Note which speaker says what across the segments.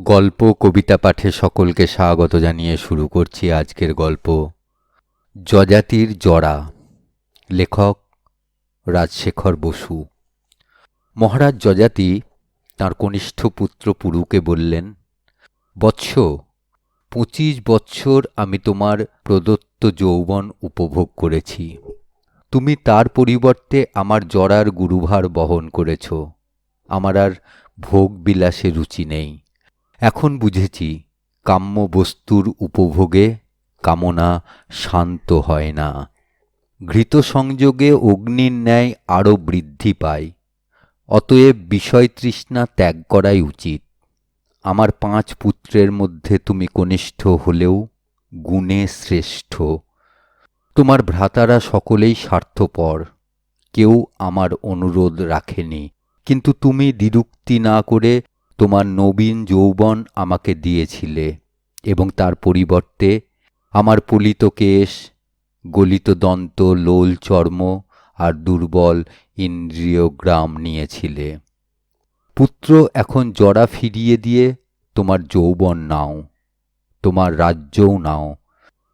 Speaker 1: গল্প, কবিতা পাঠে সকলকে স্বাগত জানিয়ে শুরু করছি আজকের গল্প। যজাতির জরা। লেখক রাজশেখর বসু। মহারাজ যজাতি তাঁর কনিষ্ঠ পুত্র পুরুকে বললেন, বৎস, পঁচিশ বৎসর আমি তোমার প্রদত্ত যৌবন উপভোগ করেছি। তুমি তার পরিবর্তে আমার জরার গুরুভার বহন করেছ। আমার আর ভোগ বিলাসে রুচি নেই। এখন বুঝেছি, কাম্য বস্তুর উপভোগে কামনা শান্ত হয় না। ঘৃত সংযোগে অগ্নির ন্যায় আরও বৃদ্ধি পায়। অতএব বিষয় তৃষ্ণা ত্যাগ করাই উচিত। আমার পাঁচ পুত্রের মধ্যে তুমি কনিষ্ঠ হলেও গুণে শ্রেষ্ঠ। তোমার ভ্রাতারা সকলেই স্বার্থপর। কেউ আমার অনুরোধ রাখেনি। কিন্তু তুমি দ্বিরুক্তি না করে তোমার নবীন যৌবন আমাকে দিয়েছিলে এবং তার পরিবর্তে আমার পলিত কেশ, গলিত দন্ত, লোল চর্ম আর দুর্বল ইন্দ্রিয়গ্রাম নিয়েছিলে। পুত্র এখন জরা ফিরিয়ে দিয়ে তোমার যৌবন নাও, তোমার রাজ্যও নাও।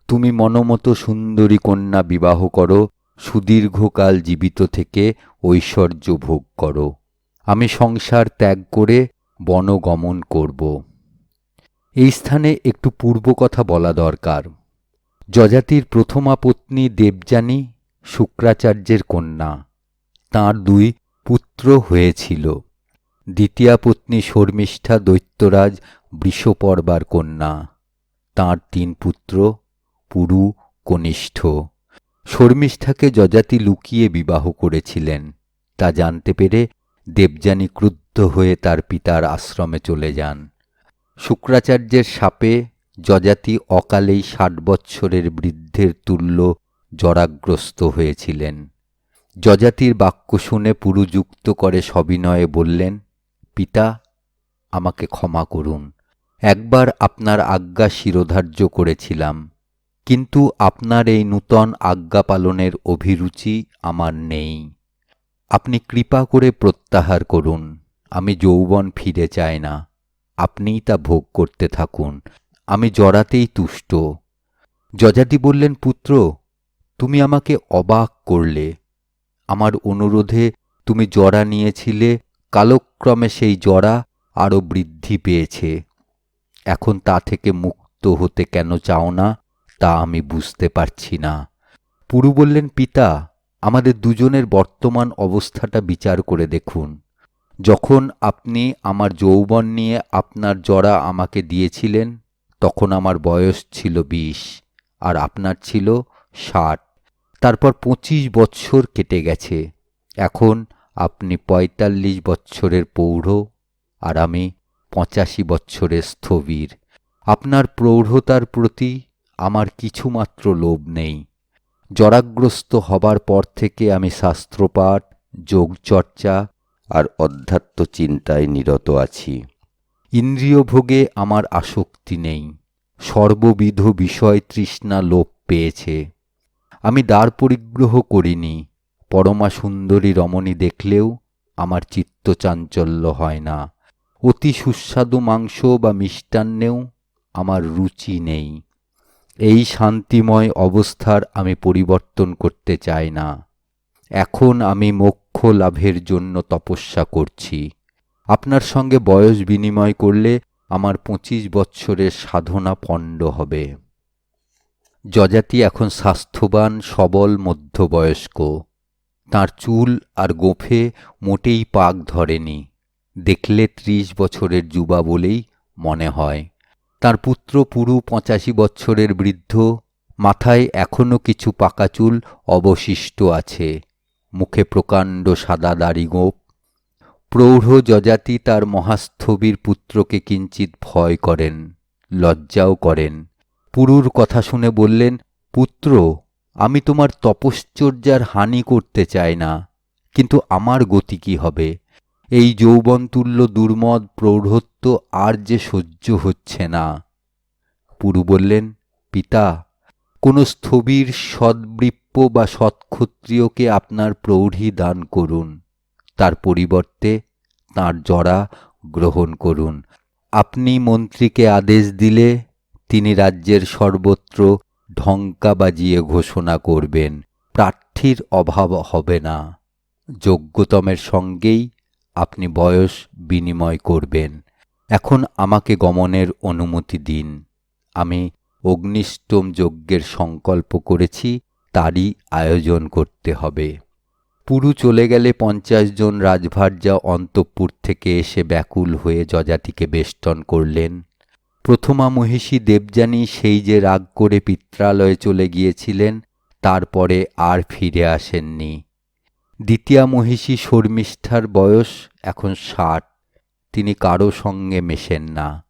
Speaker 1: তুমি মনোমতো সুন্দরী কন্যা বিবাহ করো, সুদীর্ঘকাল জীবিত থেকে ঐশ্বর্য ভোগ করো। আমি সংসার ত্যাগ করে বনগমন করব। এই স্থানে একটু পূর্ব কথা বলা দরকার। যজাতির প্রথমা পত্নী দেবযানী শুক্রাচার্যের কন্যা। তাঁর দুই পুত্র হয়েছিল। দ্বিতীয়া পত্নী শর্মিষ্ঠা দৈত্যরাজ বৃষপর্বার কন্যা। তাঁর তিন পুত্র পুরু কনিষ্ঠ। শর্মিষ্ঠাকে যজাতি লুকিয়ে বিবাহ করেছিলেন। তা জানতে পেরে দেবযানী ক্রুদ্ধ হয়ে তার পিতার আশ্রমে চলে যান। শুক্রাচার্যের সাপে যজাতি অকালেই ষাট বৎসরের বৃদ্ধের তুল্য জরাগ্রস্ত হয়েছিলেন। যজাতির বাক্য শুনে পুরুযুক্ত করে সবিনয়ে বললেন, পিতা, আমাকে ক্ষমা করুন। একবার আপনার আজ্ঞা শিরোধার্য করেছিলাম, কিন্তু আপনার এই নূতন আজ্ঞা পালনের অভিরুচি আমার নেই। আপনি কৃপা করে প্রত্যাহার করুন। আমি যৌবন ফিরে চাই না। আপনিই তা ভোগ করতে থাকুন। আমি জড়াতেই তুষ্ট। যজাতি বললেন, পুত্র, তুমি আমাকে অবাক করলে। আমার অনুরোধে তুমি জরা নিয়েছিলে, কালক্রমে সেই জরা আরও বৃদ্ধি পেয়েছে। এখন তা থেকে মুক্ত হতে কেন চাও না, তা আমি বুঝতে পারছি না। পুরু বললেন, পিতা, আমাদের দুজনের বর্তমান অবস্থাটা বিচার করে দেখুন। যখন আপনি আমার যৌবন নিয়ে আপনার জরা আমাকে দিয়েছিলেন, তখন আমার বয়স ছিল বিশ আর আপনার ছিল ষাট। তারপর পঁচিশ বৎসর কেটে গেছে। এখন আপনি পঁয়তাল্লিশ বৎসরের পৌঢ় আর আমি পঁচাশি বৎসরের স্থবির। আপনার প্রৌঢ়তার প্রতি আমার কিছুমাত্র লোভ নেই। জরাগ্রস্ত হবার পর থেকে আমি শাস্ত্রপাঠ, যোগচর্চা আর অধ্যাত্ম চিন্তায় নিরত আছি। ইন্দ্রিয় ভোগে আমার আসক্তি নেই। সর্ববিধ বিষয় তৃষ্ণা লোপ পেয়েছে। আমি দ্বার পরিগ্রহ করিনি। পরমা সুন্দরী রমণী দেখলেও আমার চিত্ত চাঞ্চল্য হয় না। অতি সুস্বাদু মাংস বা মিষ্টান্নেও আমার রুচি নেই। এই শান্তিময় অবস্থার আমি পরিবর্তন করতে চাই না। এখন আমি মোক্ষ লাভের জন্য তপস্যা করছি। আপনার সঙ্গে বয়স বিনিময় করলে আমার পঁচিশ বৎসরের সাধনা পণ্ড হবে। যজাতি এখন স্বাস্থ্যবান, সবল, মধ্যবয়স্ক। তার চুল আর গোফে মোটেই পাক ধরেনি। দেখলে ত্রিশ বছরের যুবা বলেই মনে হয়। তার পুত্র পুরু পঁচাশি বৎসরের বৃদ্ধ। মাথায় এখনও কিছু পাকা চুল অবশিষ্ট আছে। মুখে প্রকাণ্ড সাদা দাড়ি গোপ। প্রৌঢ় যজাতি তার মহাস্থবির পুত্রকে কিঞ্চিত ভয় করেন, লজ্জাও করেন। পুরুর কথা শুনে বললেন, পুত্র, আমি তোমার তপশ্চর্যার হানি করতে চাই না, কিন্তু আমার গতি কি হবে? এই যৌবনতুল্য দুর্মদ প্রৌঢ়ত্ব আর যে সহ্য হচ্ছে না। পুরু বললেন, পিতা, কোনো স্থবির সদ্বৃপ্প বা সৎক্ষত্রিয়কে আপনার প্রৌঢ়ী দান করুন। তার পরিবর্তে তার জরা গ্রহণ করুন। আপনি মন্ত্রীকে আদেশ দিলে তিনি রাজ্যের সর্বত্র ঢঙ্কা বাজিয়ে ঘোষণা করবেন। প্রার্থীর অভাব হবে না। যোগ্যতমের সঙ্গেই আপনি বয়স বিনিময় করবেন। এখন আমাকে গমনের অনুমতি দিন। আমি অগ্নিষ্টম যজ্ঞের সংকল্প করেছি। তারই আয়োজন করতে হবে। পুরু চলে গেলে পঞ্চাশ জন রাজভার্যা অন্তঃপুর থেকে এসে ব্যাকুল হয়ে যজাতিকে বেষ্টন করলেন। প্রথমা মহিষী দেবযানী সেই যে রাগ করে পিত্রালয়ে চলে গিয়েছিলেন, তারপরে আর ফিরে আসেননি। দ্বিতীয়া মহিষী শর্মিষ্ঠার বয়স এখন ষাট, তিনি কারও সঙ্গে মেশেন না।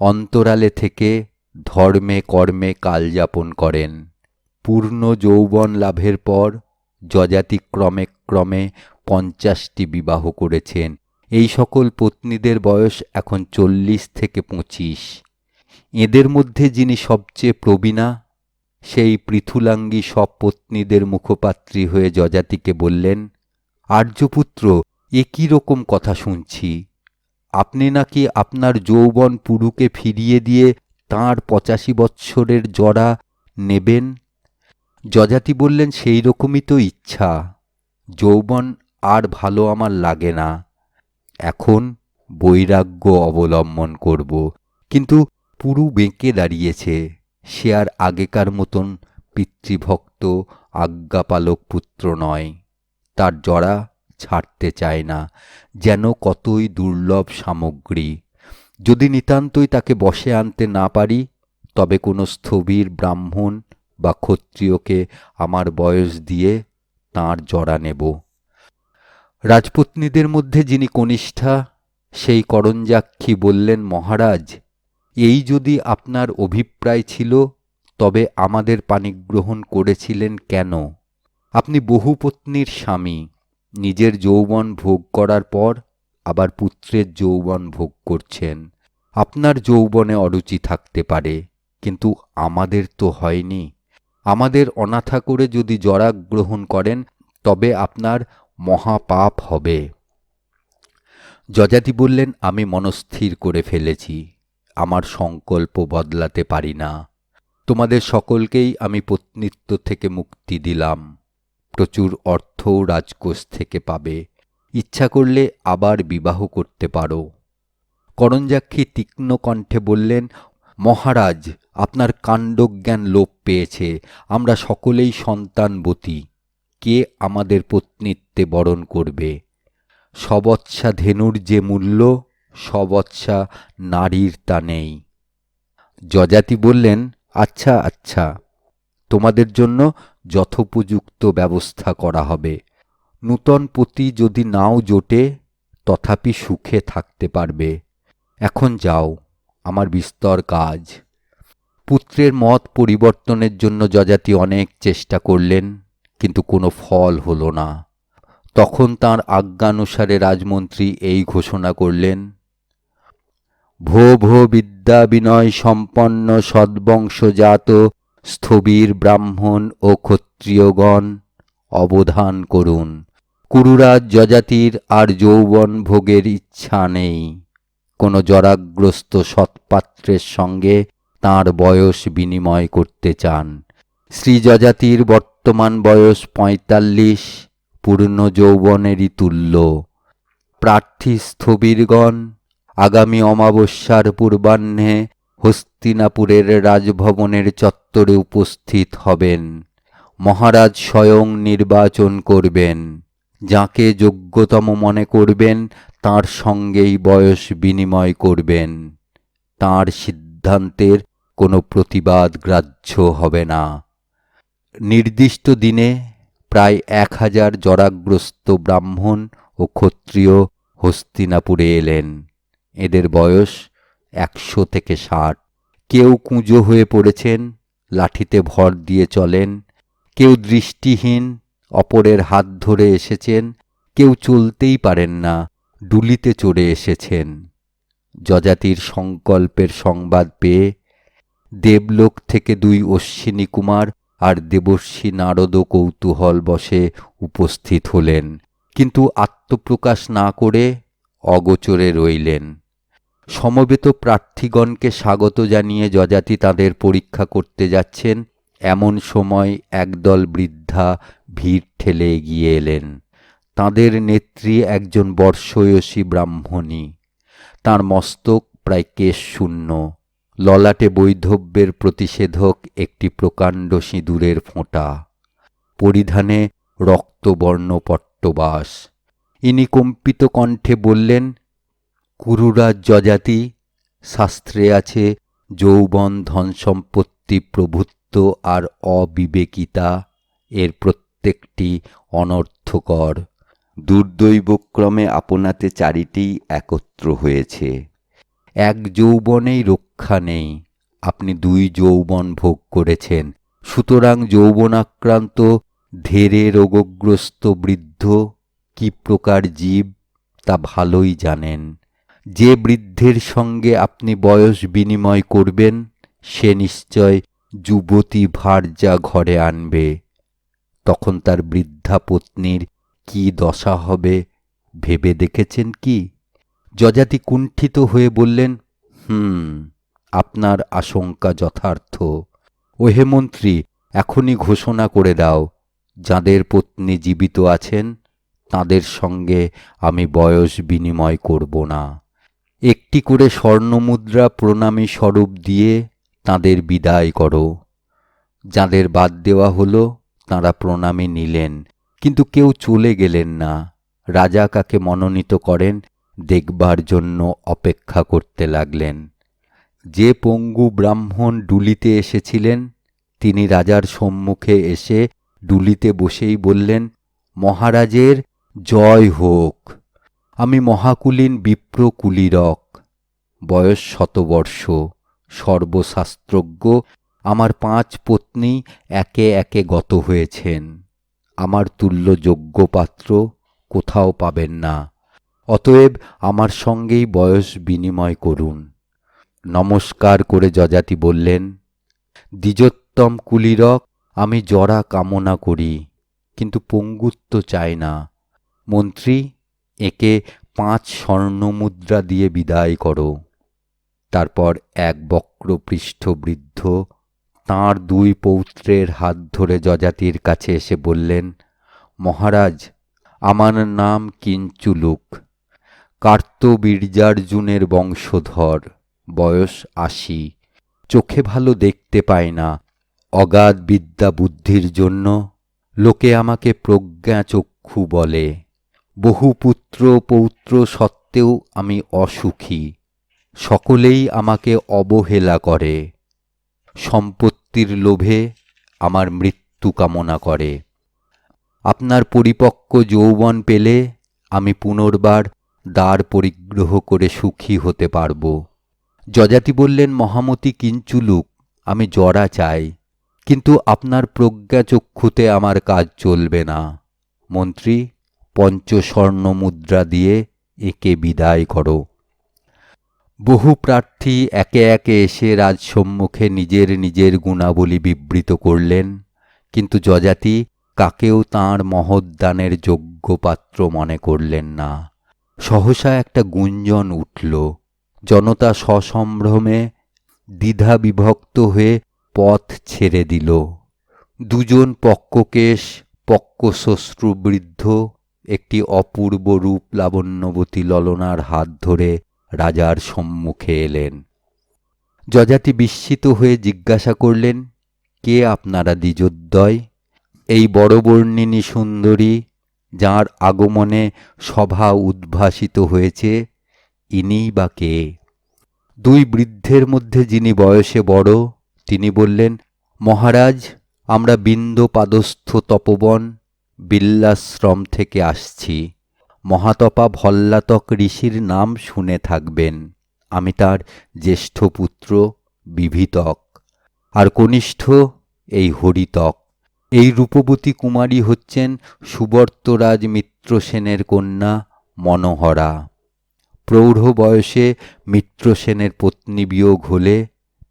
Speaker 1: অন্তরালে থেকে ধর্মে কর্মে কালযাপন করেন। পূর্ণ যৌবন লাভের পর যজাতি ক্রমে ক্রমে পঞ্চাশটি বিবাহ করেছেন। এই সকল পত্নীদের বয়স এখন চল্লিশ থেকে পঁচিশ। এদের মধ্যে যিনি সবচেয়ে প্রবীণা, সেই পৃথুলাঙ্গী সব পত্নীদের মুখপাত্রী হয়ে যজাতিকে বললেন, আর্যপুত্র, এ কী রকম কথা শুনছি? আপনি নাকি আপনার যৌবন পুরুকে ফিরিয়ে দিয়ে তাঁর পঁচাশি বৎসরের জরা নেবেন? যজাতি বললেন, সেই রকমই তো ইচ্ছা। যৌবন আর ভালো আমার লাগে না। এখন বৈরাগ্য অবলম্বন করব। কিন্তু পুরু বেঁকে দাঁড়িয়েছে। সে আর আগেকার মতন পিতৃভক্ত, আজ্ঞাপালক পুত্র নয়। তার জরা ছাড়তে চায় না, যেন কতই দুর্লভ সামগ্রী। যদি নিতান্তই তাকে বসে আনতে না পারি, তবে কোনো স্থবির ব্রাহ্মণ বা ক্ষত্রিয়কে আমার বয়স দিয়ে তাঁর জড়া নেব। রাজপত্নীদের মধ্যে যিনি কনিষ্ঠা, সেই করঞ্জাক্ষী বললেন, মহারাজ, এই যদি আপনার অভিপ্রায় ছিল, তবে আমাদের পানিগ্রহণ করেছিলেন কেন? আপনি বহু পত্নীর স্বামী, নিজের যৌবন ভোগ করার পর আবার পুত্রের যৌবন ভোগ করছেন। আপনার যৌবনে অরুচি থাকতে পারে, কিন্তু আমাদের তো হয়নি। আমাদের অনাথা করে যদি জরা গ্রহণ করেন, তবে আপনার মহাপাপ হবে। যজাতি বললেন, আমি মনস্থির করে ফেলেছি, আমার সংকল্প বদলাতে পারি না। তোমাদের সকলকেই আমি পত্নীত্ব থেকে মুক্তি দিলাম। প্রচুর অর্থও রাজকোষ থেকে পাবে। ইচ্ছা করলে আবার বিবাহ করতে পারো। করঞ্জাক্ষী তীক্ষ্ণ কণ্ঠে বললেন মহারাজ, আপনার কাণ্ডজ্ঞান লোপ পেয়েছে, আমরা সকলেই সন্তানবতী কে আমাদের পত্নীত্বে বরণ করবে? সবৎসা ধেনুর যে মূল্য, সবৎসা নারীর তা নেই। যজাতি বললেন আচ্ছা আচ্ছা তোমাদের জন্য যথোপযুক্ত ব্যবস্থা করা হবে। নূতন পতি যদি নাও জোটে, তথাপি সুখে থাকতে পারবে। এখন যাও। আমার বিস্তর কাজ। পুত্রের মত পরিবর্তনের জন্য যজাতি অনেক চেষ্টা করলেন, কিন্তু কোনো ফল হল না। তখন তাঁর আজ্ঞানুসারে রাজমন্ত্রী এই ঘোষণা করলেন, ভো ভো বিদ্যা বিনয় সম্পন্ন সদ্বংশজাত স্থবির ব্রাহ্মণ ও ক্ষত্রিয়গণ, অবধান করুন। কুরুরাজ যজাতির আর যৌবন ভোগের ইচ্ছা নেই। কোনো জরাগ্রস্ত সৎপাত্রের সঙ্গে তাঁর বয়স বিনিময় করতে চান। শ্রীযজাতির বর্তমান বয়স পঁয়তাল্লিশ, পূর্ণ যৌবনেরই তুল্য। প্রার্থী স্থবিরগণ, আগামী অমাবস্যার পূর্বাহ্নে হস্তিনাপুরের রাজভবনের চত্বরে উপস্থিত হবেন। মহারাজ স্বয়ং নির্বাচন করবেন, যাকে যোগ্যতম মনে করবেন তার সঙ্গেই বয়স বিনিময় করবেন। তার সিদ্ধান্তের কোনো প্রতিবাদ গ্রাহ্য হবে না। নির্দিষ্ট দিনে প্রায় এক হাজার জরাগ্রস্ত ব্রাহ্মণ ও ক্ষত্রিয় হস্তিনাপুরে এলেন। এদের বয়স একশো থেকে ষাট। কেউ কুঁজো হয়ে পড়েছেন, লাঠিতে ভর দিয়ে চলেন। কেউ দৃষ্টিহীন, অপরের হাত ধরে এসেছেন, কেউ চলতেই পারেন না। ডুলিতে চড়ে এসেছেন। যজাতির সংকল্পের সংবাদ পেয়ে দেবলোক থেকে দুই অশ্বিনী কুমার আর দেবর্ষী নারদ কৌতূহল বসে উপস্থিত হলেন। কিন্তু আত্মপ্রকাশ না করে অগোচরে রইলেন। সমবেত প্রার্থীগণকে স্বাগত জানিয়ে যজাতি তাদের পরীক্ষা করতে যাচ্ছেন। এমন সময় একদল বৃদ্ধা ভিড় ঠেলে এগিয়ে এলেন। তাঁদের নেত্রী একজন বর্ষয়সী ব্রাহ্মণী। তার মস্তক প্রায় কেশ শূন্য। ললাটে বৈধব্যের প্রতিষেধক একটি প্রকাণ্ড সিঁদুরের ফোঁটা। পরিধানে রক্তবর্ণ পট্টবাস। ইনি কম্পিত কণ্ঠে বললেন কুরুরাজ যজাতি, শাস্ত্রে আছে, যৌবন ধন সম্পত্তি প্রভুত্ব আর অবিবেকিতা, এর প্রত্যেকটি অনর্থকর। দুর্দৈবক্রমে আপনাতে চারিটি একত্র হয়েছে। এক যৌবনেই রক্ষা নেই, আপনি দুই যৌবন ভোগ করেছেন। সুতরাং যৌবনাক্রান্ত, ধেরে রোগগ্রস্ত বৃদ্ধ কি প্রকার জীব তা ভালোই জানেন। যে বৃদ্ধের সঙ্গে আপনি বয়স বিনিময় করবেন, সে নিশ্চয় যুবতী ভার্যা ঘরে আনবে। তখন তার বৃদ্ধা পত্নীর কি দশা হবে? ভেবে দেখেছেন কি? যজাতি কুণ্ঠিত হয়ে বললেন, হুম, আপনার আশঙ্কা যথার্থ। ওহে মন্ত্রী, এখনই ঘোষণা করে দাও, যাদের পত্নী জীবিত আছেন, তাদের সঙ্গে আমি বয়স বিনিময় করব না। একটি করে স্বর্ণমুদ্রা প্রণামী স্বরূপ দিয়ে তাদের বিদায় করো। যাদের বাদ দেওয়া হলো, তাঁরা প্রণামী নিলেন। কিন্তু কেউ চলে গেলেন না। রাজা কাকে মনোনীত করেন, দেখবার জন্য অপেক্ষা করতে লাগলেন। যে পঙ্গু ব্রাহ্মণ ডুলিতে এসেছিলেন, তিনি রাজার সম্মুখে এসে ডুলিতে বসেই বললেন, মহারাজের, জয় হোক। আমি মহাকুলীন বিপ্র কুলীরক বয়স শতবর্ষ। সর্বশাস্ত্রজ্ঞ। আমার পাঁচ পত্নী একে একে গত হয়েছেন। আমার তুল্য যোগ্য পাত্র কোথাও পাবেন না। অতএব আমার সঙ্গেই বয়স বিনিময় করুন। নমস্কার করে যজাতি বললেন, দ্বিজোত্তম কুলিরক, আমি জরা কামনা করি, কিন্তু পঙ্গুত্ব চাই না। মন্ত্রী, একে পাঁচ স্বর্ণমুদ্রা দিয়ে বিদায় করো। তারপর এক বক্রপৃষ্ঠ বৃদ্ধ তাঁর দুই পৌত্রের হাত ধরে যজাতির কাছে এসে বললেন, মহারাজ, আমার নাম কিঞ্চুলুক কার্তবীর্যার্জুনের বংশধর, বয়স আশি। চোখে ভালো দেখতে পায় না। অগাধ বিদ্যা বুদ্ধির জন্য লোকে আমাকে প্রজ্ঞা চক্ষু বলে। বহু পুত্র পৌত্র সত্ত্বেও আমি অসুখী। সকলেই আমাকে অবহেলা করে। সম্পত্তির লোভে আমার মৃত্যু কামনা করে। আপনার পরিপক্ক যৌবন পেলে আমি পুনর্বার দ্বার পরিগ্রহ করে সুখী হতে পারব। যজাতি বললেন, মহামতি কিঞ্চুলুক আমি জরা চাই। কিন্তু আপনার প্রজ্ঞা চক্ষুতে আমার কাজ চলবে না। মন্ত্রী, পঞ্চস্বর্ণ মুদ্রা দিয়ে একে বিদায় করো। বহু প্রার্থী একে একে এসে রাজসম্মুখে নিজের নিজের গুণাবলী বিবৃত করলেন, কিন্তু যজাতি কাকেও তাঁর মহদ্দানের যোগ্য পাত্র মনে করলেন না। সহসা একটা গুঞ্জন উঠল, জনতা সসম্ভ্রমে দ্বিধা বিভক্ত হয়ে পথ ছেড়ে দিল। দুজন পক্ককেশ পক্কশ্মশ্রুবৃদ্ধ একটি অপূর্ব রূপ লাবণ্যবতী ললনার হাত ধরে রাজার সম্মুখে এলেন। যজাতি বিস্মিত হয়ে জিজ্ঞাসা করলেন, কে আপনারা দ্বিজোদ্দয় এই বড়বর্ণিনী সুন্দরী, যার আগমনে সভা উদ্ভাসিত হয়েছে, ইনিই বা কে? দুই বৃদ্ধের মধ্যে যিনি বয়সে বড়, তিনি বললেন, মহারাজ, আমরা বিন্দ পাদস্থ তপবন, বিল্লাশ্রম থেকে আসছি। মহাতপা ভল্লাতক ঋষির নাম শুনে থাকবেন। আমি তার জ্যেষ্ঠ পুত্র, বিভীতক। আর কনিষ্ঠ, এই হরিতক। এই রূপবতী কুমারী হচ্ছেন সুবর্তরাজ মিত্রসেনের কন্যা মনোহরা। প্রৌঢ় বয়সে মিত্রসেনের পত্নী বিয়োগ হলে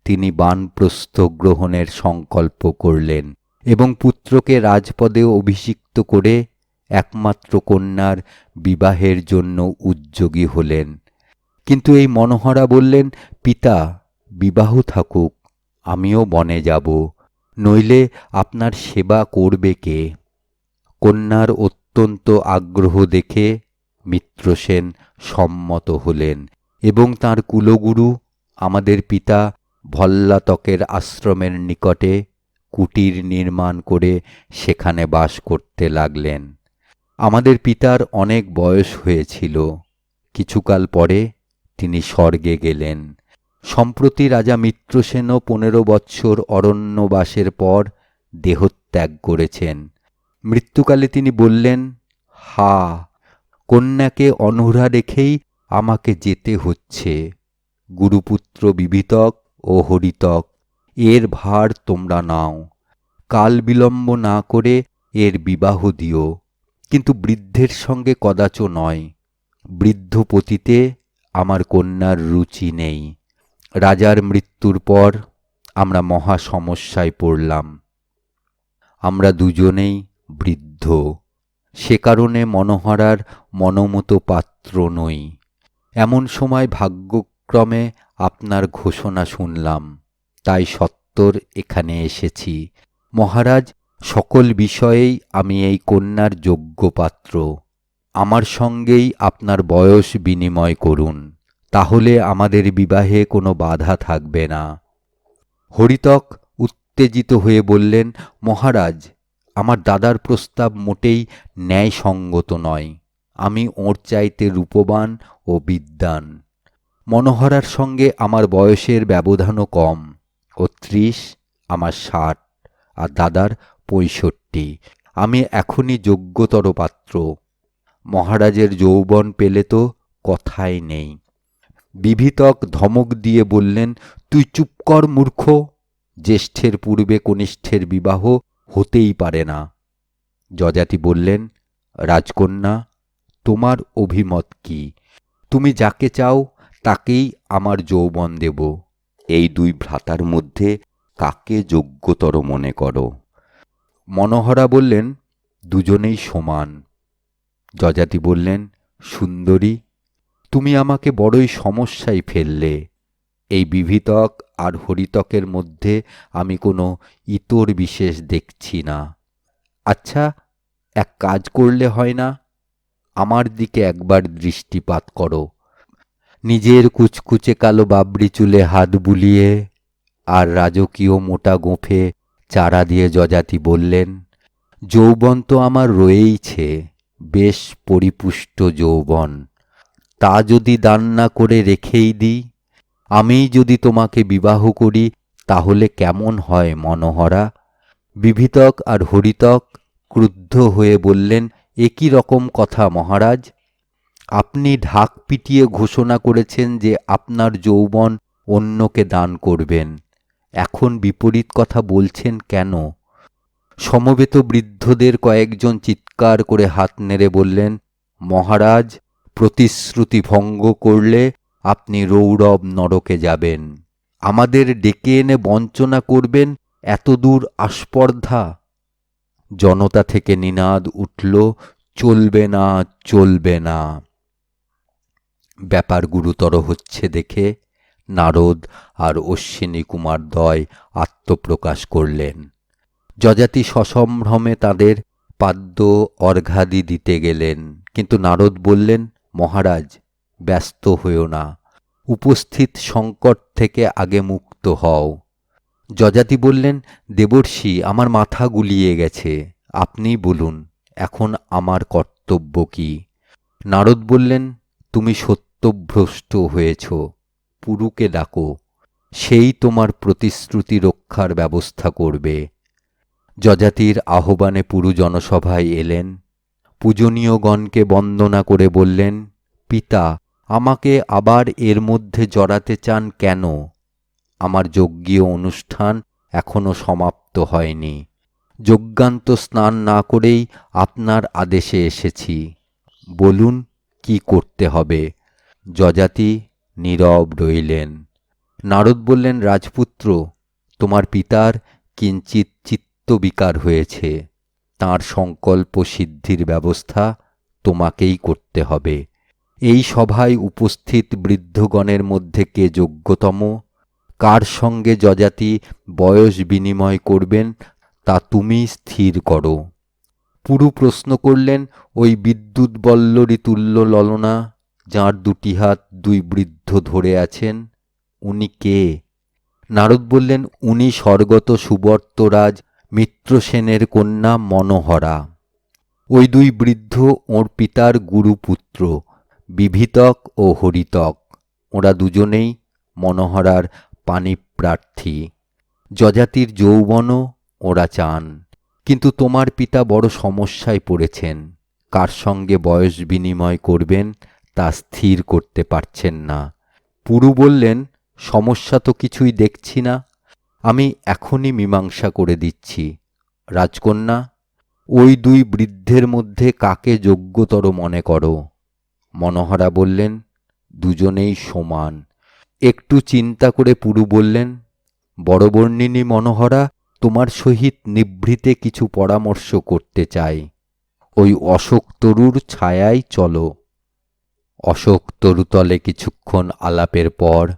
Speaker 1: তিনি বানপ্রস্থ গ্রহণের সংকল্প করলেন এবং পুত্রকে রাজপদে অভিষিক্ত করে একমাত্র কন্যার বিবাহের জন্য উদ্যোগী হলেন। কিন্তু এই মনোহরা বললেন, পিতা, বিবাহ থাকুক, আমিও বনে যাব, নইলে আপনার সেবা করবে কে? কন্যার অত্যন্ত আগ্রহ দেখে মিত্রসেন সম্মত হলেন এবং তার কুলগুরু, আমাদের পিতা ভল্লাতকের আশ্রমের নিকটে কুটির নির্মাণ করে সেখানে বাস করতে লাগলেন। আমাদের পিতার অনেক বয়স হয়েছিল। কিছুকাল পরে তিনি স্বর্গে গেলেন। সম্প্রতি রাজা মিত্রসেনও পনেরো বৎসর অরণ্যবাসের পর দেহত্যাগ করেছেন। মৃত্যুকালে তিনি বললেন, হা, কন্যাকে অনহরা রেখেই আমাকে যেতে হচ্ছে। গুরুপুত্র বিবিতক ও হরিতক, এর ভার তোমরা নাও। কাল বিলম্ব না করে এর বিবাহ দিও। কিন্তু বৃদ্ধের সঙ্গে কদাচ নয়। বৃদ্ধ পতিতে আমার কন্যার রুচি নেই। রাজার মৃত্যুর পর আমরা মহা সমস্যায় পড়লাম। আমরা দুজনেই বৃদ্ধ। সে কারণে মনোহরার মনোমতো পাত্র নই। এমন সময় ভাগ্যক্রমে আপনার ঘোষণা শুনলাম। তাই সত্তর এখানে এসেছি। মহারাজ সকল বিষয়েই আমি এই কন্যার যোগ্য পাত্র আমার সঙ্গেই আপনার বয়স বিনিময় করুন, তাহলে আমাদের বিবাহে কোনো বাধা থাকবে না। হরিতক উত্তেজিত হয়ে বললেন, মহারাজ, আমার দাদার প্রস্তাব মোটেই ন্যায়সঙ্গত নয়। আমি ওর চাইতে রূপবান ও বিদ্বান। মনোহরার সঙ্গে আমার বয়সের ব্যবধানও কম ও ত্রিশ, আমার ষাট, আর দাদার পঁয়ষট্টি। আমি এখনই যোগ্যতর পাত্র। মহারাজের যৌবন পেলে তো কথাই নেই। বিভীতক ধমক দিয়ে বললেন, তুই চুপ কর মূর্খ। জ্যেষ্ঠের পূর্বে কনিষ্ঠের বিবাহ হতেই পারে না। যজাতি বললেন, রাজকন্যা, তোমার অভিমত কি? তুমি যাকে চাও তাকেই আমার যৌবন দেব। এই দুই ভ্রাতার মধ্যে কাকে যোগ্যতর মনে করো? মনোহরা বললেন, দুজনেই সমান। যজাতি বললেন, সুন্দরী, তুমি আমাকে বড়ই সমস্যায় ফেললে। এই বিভীতক আর হরিতকের মধ্যে আমি কোনো ইতর বিশেষ দেখছি না। আচ্ছা এক কাজ করলে হয় না? আমার দিকে একবার দৃষ্টিপাত করো। নিজের কুচকুচে কালো বাবরি চুলে হাত বুলিয়ে আর রাজকীয় মোটা গোঁফে চারা দিয়ে যজাতি বললেন, যৌবন তো আমার রয়েইছে, বেশ পরিপুষ্ট যৌবন। তা যদি দান না করে রেখেই দিই আমিই যদি তোমাকে বিবাহ করি, তাহলে কেমন হয় মনোহরা? বিভীতক আর হরিতক ক্রুদ্ধ হয়ে বললেন একই রকম কথা মহারাজ? আপনি ঢাক পিটিয়ে ঘোষণা করেছেন যে আপনার যৌবন অন্যকে দান করবেন। এখন বিপরীত কথা বলছেন কেন? সমবেত বৃদ্ধদের কয়েকজন চিৎকার করে হাত নেড়ে বললেন, মহারাজ, প্রতিশ্রুতি ভঙ্গ করলে আপনি রৌরব নরকে যাবেন। আমাদের ডেকে এনে বঞ্চনা করবেন এত দূর আস্পর্ধা জনতা থেকে নিনাদ উঠল, চলবে না চলবে না। ব্যাপার গুরুতর হচ্ছে দেখে নারদ আর অশ্বিনী কুমার দয় আত্মপ্রকাশ করলেন। যজাতি সসম্ভ্রমে তাদের পাদ্য অর্ঘাদি দিতে গেলেন। কিন্তু নারদ বললেন, মহারাজ, ব্যস্ত হইও না। উপস্থিত সংকট থেকে আগে মুক্ত হও। যজাতি বললেন, দেবর্ষি, আমার মাথা গুলিয়ে গেছে। আপনি বলুন, এখন আমার কর্তব্য কি? নারদ বললেন, তুমি সত্যভ্রষ্ট হয়েছ। পুরুকে ডাকো, সেই তোমার প্রতিশ্রুতি রক্ষার ব্যবস্থা করবে। যজাতির আহ্বানে পুরু জনসভায় এলেন। পূজনীয়গণকে বন্দনা করে বললেন, পিতা, আমাকে আবার এর মধ্যে জড়াতে চান কেন? আমার যজ্ঞীয় অনুষ্ঠান এখনও সমাপ্ত হয়নি। যজ্ঞান্ত স্নান না করেই আপনার আদেশে এসেছি। বলুন, কি করতে হবে? যজাতি নীরব রইলেন। নারদ বললেন, রাজপুত্র, তোমার পিতার কিঞ্চিত চিত্তবিকার হয়েছে। তার সংকল্প সিদ্ধির ব্যবস্থা তোমাকেই করতে হবে। এই সভায় উপস্থিত বৃদ্ধগণের মধ্যে কে যোগ্যতম, কার সঙ্গে যজাতি বয়স বিনিময় করবেন, তা তুমি স্থির করো। পুরু প্রশ্ন করলেন, ওই বিদ্যুৎ বল্লরী তুল্য ললনা যাঁর দুটি হাত দুই বৃদ্ধ ধরে আছেন, উনি কে? নারদ বললেন, উনি স্বর্গত সুবর্তরাজ মিত্রসেনের কন্যা মনোহরা। ওই দুই বৃদ্ধ ওর পিতার গুরুপুত্র, বিভীতক ও হরিতক। ওরা দুজনেই মনোহরার পানিপ্রার্থী যজাতির যৌবনও ওরা চান। কিন্তু তোমার পিতা বড় সমস্যায় পড়েছেন। কার সঙ্গে বয়স বিনিময় করবেন তা স্থির করতে পারছেন না। পুরু বললেন, সমস্যা তো কিছুই দেখছি না। আমি এখনই মীমাংসা করে দিচ্ছি। রাজকন্যা, ওই দুই বৃদ্ধের মধ্যে কাকে যোগ্যতর মনে করো? মনোহরা বললেন, দুজনেই সমান। একটু চিন্তা করে পুরু বললেন, বড়বর্ণিনী মনোহরা, তোমার সহিত নিভৃতে কিছু পরামর্শ করতে চাই। ওই অশোক তরুর ছায়ায় চলো। অশোক তরুতলে কিছুক্ষণ আলাপের পর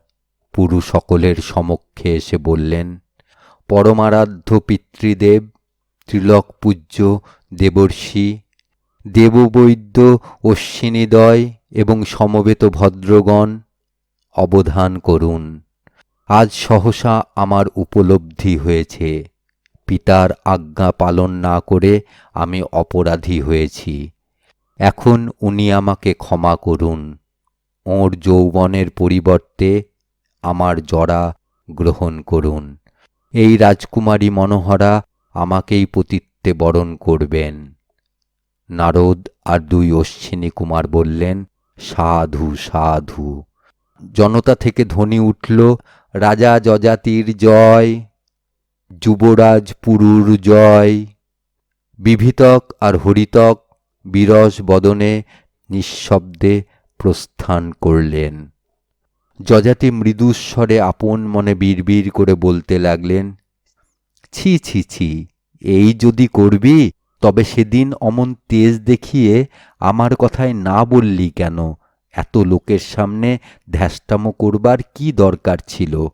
Speaker 1: পুরু সকলের সমক্ষে এসে বললেন, পরমারাধ্য পিতৃদেব, ত্রিলক পূজ্য, দেবর্ষি, দেববৈদ্য, অশ্বিনীদয় এবং সমবেত ভদ্রগণ, অবধান করুন। আজ সহসা আমার উপলব্ধি হয়েছে। পিতার আজ্ঞা পালন না করে আমি অপরাধী হয়েছি। এখন উনি আমাকে ক্ষমা করুন। ওর যৌবনের পরিবর্তে আমার জরা গ্রহণ করুন। এই রাজকুমারী মনোহরা আমাকেই পতিত্বে বরণ করবেন। নারদ আর দুই অশ্বিনী কুমার বললেন, সাধু সাধু। জনতা থেকে ধ্বনি উঠল, রাজা যজাতির জয়, যুবরাজ পুরুর জয়। বিভীতক আর হরিতক বিরস বদনে নিঃশব্দে প্রস্থান করলেন। যজাতি মৃদুস্বরে আপন মনে বিড়বিড় করে বলতে লাগলেন, ছি ছি ছি, এই যদি করবি, তবে সেদিন অমন তেজ দেখিয়ে আমার কথায় না বললি কেন? এত লোকের সামনে ধ্যাস্টামো করবার কি দরকার ছিল?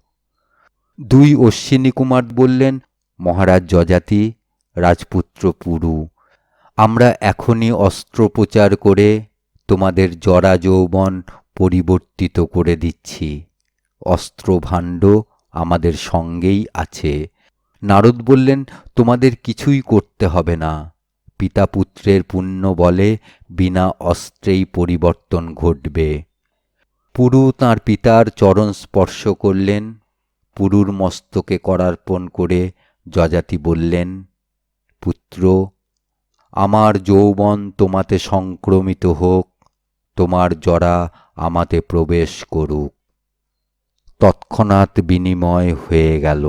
Speaker 1: দুই অশ্বিনী কুমার বললেন, মহারাজ যজাতি, রাজপুত্র পুরু আমরা এখনই অস্ত্রোপচার করে তোমাদের জরা যৌবন পরিবর্তিত করে দিচ্ছি। অস্ত্রভাণ্ড আমাদের সঙ্গেই আছে। নারদ বললেন, তোমাদের কিছুই করতে হবে না। পিতা পুত্রের পুণ্য বলে বিনা অস্ত্রেই পরিবর্তন ঘটবে। পুরু তাঁর পিতার চরণ স্পর্শ করলেন। পুরুর মস্তকে করার্পণ করে যজাতি বললেন, পুত্র আমার যৌবন তোমাতে সংক্রমিত হোক তোমার জরা আমাতে প্রবেশ করুক। তৎক্ষণাৎ বিনিময় হয়ে গেল।